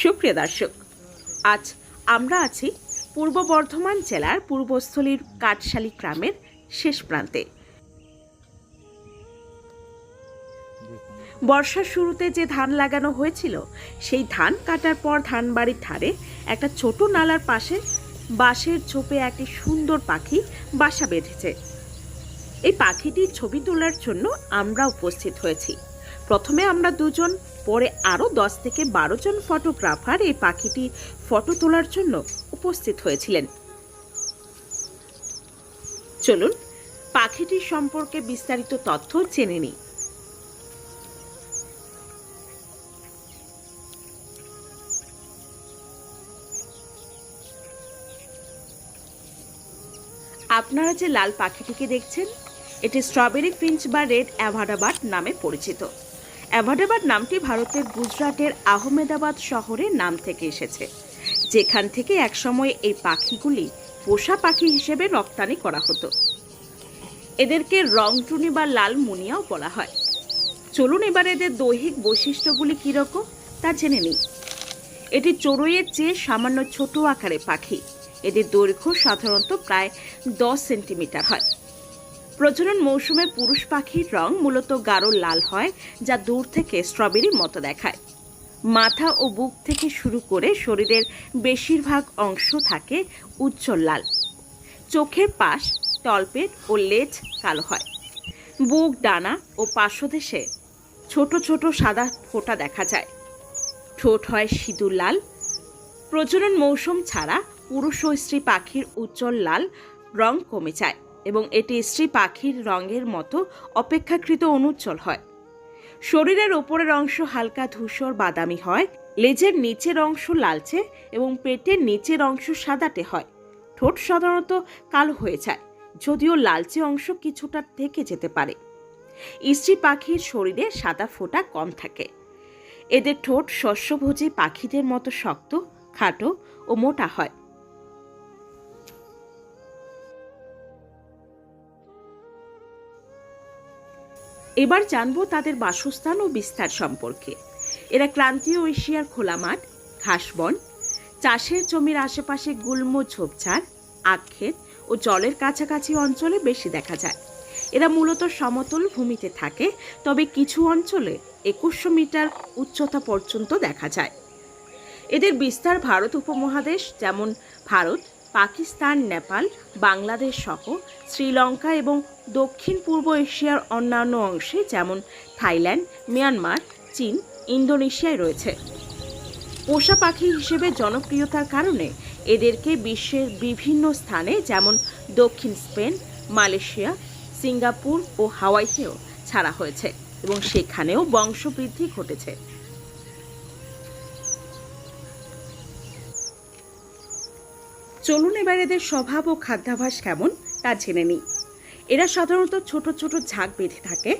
সুপ্রিয় দর্শক, আজ আমরা আছি পূর্ব বর্ধমান জেলার পূর্বস্থলীর কাঠশালী গ্রামের শেষ প্রান্তে। বর্ষার শুরুতে যে ধান লাগানো হয়েছিল, সেই ধান কাটার পর ধান বাড়ির ধারে একটা ছোট নালার পাশে বাঁশের ঝোপে একটি সুন্দর পাখি বাসা বেঁধেছে। এই পাখিটির ছবি তোলার জন্য আমরা উপস্থিত হয়েছি। প্রথমে আমরা দুজন পরে আরও দশ থেকে বারো জন ফটোগ্রাফার এই পাখিটি ফটো তোলার জন্য উপস্থিত হয়েছিলেন। চলুন পাখিটি সম্পর্কে বিস্তারিত তথ্য জেনে নিই। আপনারা যে লাল পাখিটিকে দেখছেন, এটি স্ট্রবেরি ফিঞ্চ বা রেড অ্যাভাডাবাদ নামে পরিচিত। অ্যাভাডাবাদ নামটি ভারতের গুজরাটের আহমেদাবাদ শহরের নাম থেকে এসেছে, যেখান থেকে একসময় এই পাখিগুলি পোষা পাখি হিসেবে রপ্তানি করা হতো। এদেরকে রংটুনি বা লাল মুনিয়াও বলা হয়। চলুন এবার এদের দৈহিক বৈশিষ্ট্যগুলি কীরকম তা জেনে নিই। এটি চড়ুইয়ের চেয়ে সামান্য ছোট আকারে পাখি। এদের দৈর্ঘ্য সাধারণত প্রায় দশ সেন্টিমিটার হয়। প্রজনন মৌসুমে পুরুষ পাখির রং মূলত গাঢ় লাল হয়, যা দূর থেকে স্ট্রবেরির মতো দেখায়। মাথা ও বুক থেকে শুরু করে শরীরের বেশিরভাগ অংশ থাকে উজ্জ্বল লাল। চোখের পাশ, তলপেট ও লেজ কালো হয়। বুক, ডানা ও পার্শ্বদেশে ছোট ছোট সাদা ফোঁটা দেখা যায়। ঠোঁট হয় সিঁদুর লাল। প্রজনন মৌসুম ছাড়া পুরুষ ও স্ত্রী পাখির উজ্জ্বল লাল রং কমে যায়। এবং এটি স্ত্রী পাখির রঙের মতো অপেক্ষাকৃত অনুজ্জ্বল হয়। শরীরের ওপরের অংশ হালকা ধূসর বাদামি হয়, লেজের নিচের অংশ লালচে এবং পেটের নিচের অংশ সাদাটে হয়। ঠোঁট সাধারণত কালো হয়ে যায়, যদিও লালচে অংশ কিছুটা থেকে যেতে পারে। স্ত্রী পাখির শরীরে সাদা ফোঁটা কম থাকে। এদের ঠোঁট শস্যভোজী পাখিদের মতো শক্ত, খাটো ও মোটা হয়। এবার জানব তাদের বাসস্থান ও বিস্তার সম্পর্কে। এরা ক্রান্তীয় এশিয়ার খোলা মাঠ ঘাসবন চাষের জমির আশেপাশে গুল্ম ঝোপঝাড় আক্ষেত ও জলের কাছাকাছি অঞ্চলে বেশি দেখা যায়। এরা মূলত সমতল ভূমিতে থাকে, তবে কিছু অঞ্চলে একুশশো মিটার উচ্চতা পর্যন্ত দেখা যায়। এদের বিস্তার ভারত উপমহাদেশ, যেমন ভারত পাকিস্তান, নেপাল, বাংলাদেশ সহ শ্রীলঙ্কা এবং দক্ষিণ পূর্ব এশিয়ার অন্যান্য অংশে যেমন থাইল্যান্ড, মিয়ানমার, চীন, ইন্দোনেশিয়ায় রয়েছে। পোষা পাখি হিসেবে জনপ্রিয়তার কারণে এদেরকে বিশ্বের বিভিন্ন স্থানে যেমন দক্ষিণ স্পেন, মালয়েশিয়া, সিঙ্গাপুর ও হাওয়াইতেও ছাড়া হয়েছে এবং সেখানেও বংশবৃদ্ধি ঘটেছে। চলুন এবার এদের স্বভাব ও খাদ্যাভাস কেমন তা জেনে নিই। এরা সাধারণত ছোট ছোট ঝাঁক বেঁধে থাকে।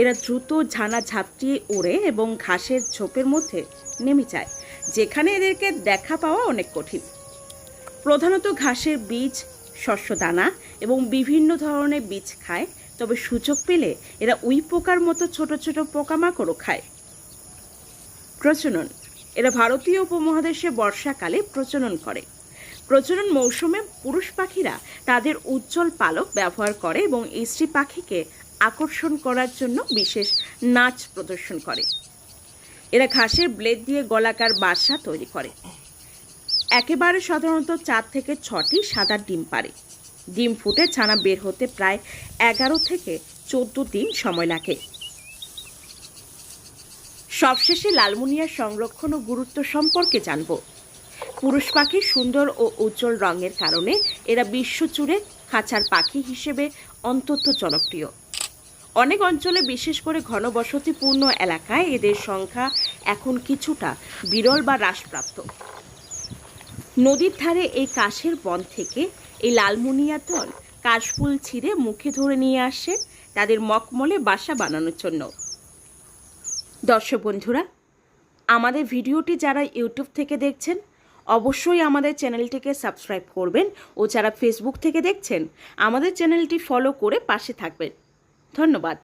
এরা দ্রুত ঝানা ঝাপটিয়ে ওড়ে এবং ঘাসের ঝোপের মধ্যে নেমে যায়, যেখানে এদেরকে দেখা পাওয়া অনেক কঠিন। প্রধানত ঘাসের বীজ শস্য দানা এবং বিভিন্ন ধরনের বীজ খায়, তবে সুযোগ পেলে এরা উই পোকার মতো ছোট ছোট পোকামাকড়ও খায়। প্রজনন, এরা ভারতীয় উপমহাদেশে বর্ষাকালে প্রজনন করে। প্রজনন মৌসুমে পুরুষ পাখিরা তাদের উজ্জ্বল পালক ব্যবহার করে এবং স্ত্রী পাখিকে আকর্ষণ করার জন্য বিশেষ নাচ প্রদর্শন করে। এরা ঘাসের ব্লেড দিয়ে গলাকার বাসা তৈরি করে। একেবারে সাধারণত চার থেকে ছটি সাদা ডিম পারে ডিম ফুটে ছানা বের হতে প্রায় এগারো থেকে চোদ্দ দিন সময় লাগে। সবশেষে লালমুনিয়ার সংরক্ষণ ও গুরুত্ব সম্পর্কে জানব। পুরুষ পাখির সুন্দর ও উজ্জ্বল রঙের কারণে এরা বিশ্বজুড়ে খাঁচার পাখি হিসেবে অন্তত জনপ্রিয় অনেক অঞ্চলে বিশেষ করে ঘনবসতিপূর্ণ এলাকায় এদের সংখ্যা এখন কিছুটা বিরল বা হ্রাসপ্রাপ্ত। নদীর ধারে এই কাশের বন থেকে এই লালমুনিয়া দল কাশফুল ছিঁড়ে মুখে ধরে নিয়ে আসে তাদের মকমলে বাসা বানানোর জন্য। দর্শক বন্ধুরা, আমাদের ভিডিওটি যারা ইউটিউব থেকে দেখছেন অবশ্যই আমাদের চ্যানেলটিকে সাবস্ক্রাইব করবেন ও যারা ফেসবুক থেকে দেখছেন, আমাদের চ্যানেলটি ফলো করে পাশে থাকবেন। ধন্যবাদ।